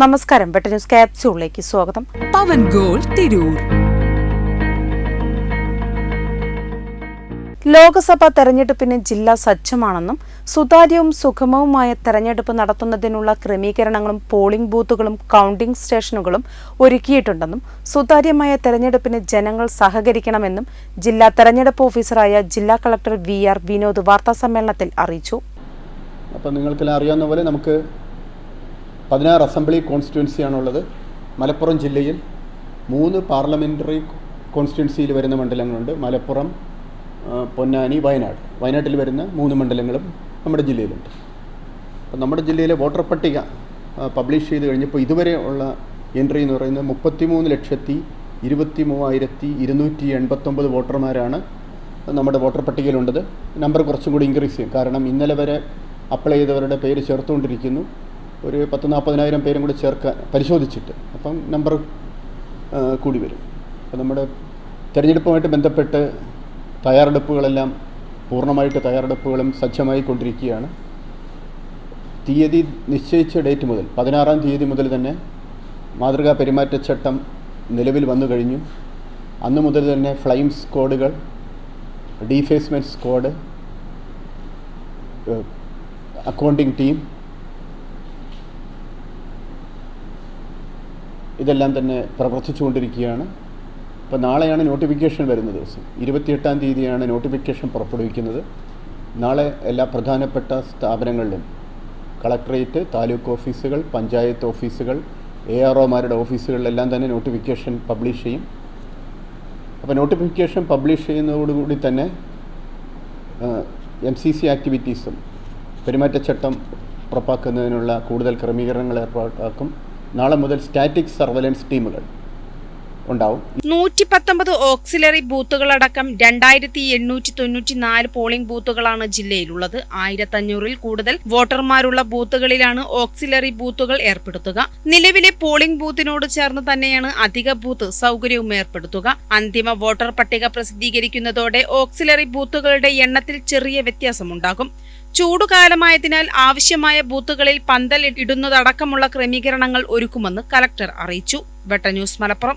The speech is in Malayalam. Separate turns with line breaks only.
നമസ്കാരം. വെട്ട ന്യൂസ് ക്യാപ്സ്യൂളിലേക്ക് സ്വാഗതം.
പവൻ ഗോൾ തിരൂർ.
ലോക്സഭാ തെരഞ്ഞെടുപ്പിന് ജില്ല സജ്ജമാണെന്നും സുതാര്യവും സുഗമവുമായ തെരഞ്ഞെടുപ്പ് നടത്തുന്നതിനുള്ള ക്രമീകരണങ്ങളും പോളിംഗ് ബൂത്തുകളും കൗണ്ടിംഗ് സ്റ്റേഷനുകളും ഒരുക്കിയിട്ടുണ്ടെന്നും സുതാര്യമായ തെരഞ്ഞെടുപ്പിന് ജനങ്ങൾ സഹകരിക്കണമെന്നും ജില്ലാ തെരഞ്ഞെടുപ്പ് ഓഫീസറായ ജില്ലാ കളക്ടർ വി ആർ വിനോദ് വാർത്താസമ്മേളനത്തിൽ അറിയിച്ചു.
അപ്പം നിങ്ങൾക്കെല്ലാം അറിയാവുന്ന പോലെ നമുക്ക് പതിനാറ് അസംബ്ലി കോൺസ്റ്റിറ്റ്യുവൻസിയാണുള്ളത്. മലപ്പുറം ജില്ലയിൽ മൂന്ന് പാർലമെന്ററി കോൺസ്റ്റിറ്റ്യുവൻസിയിൽ വരുന്ന മണ്ഡലങ്ങളുണ്ട്. മലപ്പുറം പൊന്നാനി വയനാട്. വയനാട്ടിൽ വരുന്ന മൂന്ന് മണ്ഡലങ്ങളും നമ്മുടെ ജില്ലയിലുണ്ട്. അപ്പം നമ്മുടെ ജില്ലയിലെ വോട്ടർ പട്ടിക പബ്ലിഷ് ചെയ്ത് കഴിഞ്ഞപ്പോൾ ഇതുവരെ ഉള്ള എൻട്രി എന്ന് പറയുന്നത് മുപ്പത്തിമൂന്ന് ലക്ഷത്തി ഇരുപത്തി മൂവായിരത്തി ഇരുന്നൂറ്റി എൺപത്തൊമ്പത് വോട്ടർമാരാണ് നമ്മുടെ വോട്ടർ പട്ടികയിലുണ്ടത് നമ്പർ കുറച്ചും കൂടി ഇൻക്രീസ് ചെയ്യും. കാരണം ഇന്നലെ വരെ അപ്ലൈ ചെയ്തവരുടെ പേര് ചേർത്തുകൊണ്ടിരിക്കുന്നു. ഒരു പത്ത് നാൽപ്പതിനായിരം പേരും കൂടി ചേർക്കാൻ പരിശോധിച്ചിട്ട് അപ്പം നമ്പർ കൂടി വരും. അപ്പം നമ്മുടെ തിരഞ്ഞെടുപ്പുമായിട്ട് ബന്ധപ്പെട്ട് തയ്യാറെടുപ്പുകളെല്ലാം പൂർണമായിട്ട് തയ്യാറെടുപ്പുകളും സജ്ജമായി കൊണ്ടിരിക്കുകയാണ് തീയതി നിശ്ചയിച്ച ഡേറ്റ് മുതൽ പതിനാറാം തീയതി മുതൽ തന്നെ മാതൃകാ പെരുമാറ്റച്ചട്ടം നിലവിൽ വന്നു കഴിഞ്ഞു. അന്ന് മുതൽ തന്നെ ഫ്ലൈം സ്ക്വാഡുകൾ ഡീഫേസ്മെന്റ് സ്ക്വാഡ് അക്കൗണ്ടിംഗ് ടീം ഇതെല്ലാം തന്നെ പ്രവർത്തിച്ചുകൊണ്ടിരിക്കുകയാണ്. ഇപ്പോൾ നാളെയാണ് നോട്ടിഫിക്കേഷൻ വരുന്ന ദിവസം. ഇരുപത്തിയെട്ടാം തീയതിയാണ് നോട്ടിഫിക്കേഷൻ പുറപ്പെടുവിക്കുന്നത്. നാളെ എല്ലാ പ്രധാനപ്പെട്ട സ്ഥാപനങ്ങളിലും കളക്ടറേറ്റ് താലൂക്ക് ഓഫീസുകൾ പഞ്ചായത്ത് ഓഫീസുകൾ എ ആർ ഒമാരുടെ ഓഫീസുകളിലെല്ലാം തന്നെ നോട്ടിഫിക്കേഷൻ പബ്ലിഷ് ചെയ്യും. അപ്പോൾ നോട്ടിഫിക്കേഷൻ പബ്ലിഷ് ചെയ്യുന്നതോടുകൂടി തന്നെ എം സി സി ആക്ടിവിറ്റീസും പെരുമാറ്റച്ചട്ടം ഉറപ്പാക്കുന്നതിനുള്ള കൂടുതൽ ക്രമീകരണങ്ങൾ ഏർപ്പാടാക്കും നാളെ മുതൽ സ്റ്റാറ്റിക് സർവലൻസ് ടീമുകൾ ഉണ്ടാവും.
നൂറ്റി പത്തൊമ്പത് ഓക്സിലറി ബൂത്തുകളടക്കം രണ്ടായിരത്തി എണ്ണൂറ്റി തൊണ്ണൂറ്റി നാല് പോളിംഗ് ബൂത്തുകളാണ് ജില്ലയിലുള്ളത്. ആയിരത്തഞ്ഞൂറിൽ കൂടുതൽ വോട്ടർമാരുള്ള ബൂത്തുകളിലാണ് ഓക്സിലറി ബൂത്തുകൾ ഏർപ്പെടുത്തുക. നിലവിലെ പോളിംഗ് ബൂത്തിനോട് ചേർന്ന് തന്നെയാണ് അധിക ബൂത്ത് സൗകര്യവും ഏർപ്പെടുത്തുക. അന്തിമ വോട്ടർ പട്ടിക പ്രസിദ്ധീകരിക്കുന്നതോടെ ഓക്സിലറി ബൂത്തുകളുടെ എണ്ണത്തിൽ ചെറിയ വ്യത്യാസമുണ്ടാകും. ചൂടുകാലമായതിനാൽ ആവശ്യമായ ബൂത്തുകളിൽ പന്തൽ ഇടുന്നതടക്കമുള്ള ക്രമീകരണങ്ങൾ ഒരുക്കുമെന്ന് കലക്ടർ അറിയിച്ചു. വെട്ട ന്യൂസ് മലപ്പുറം.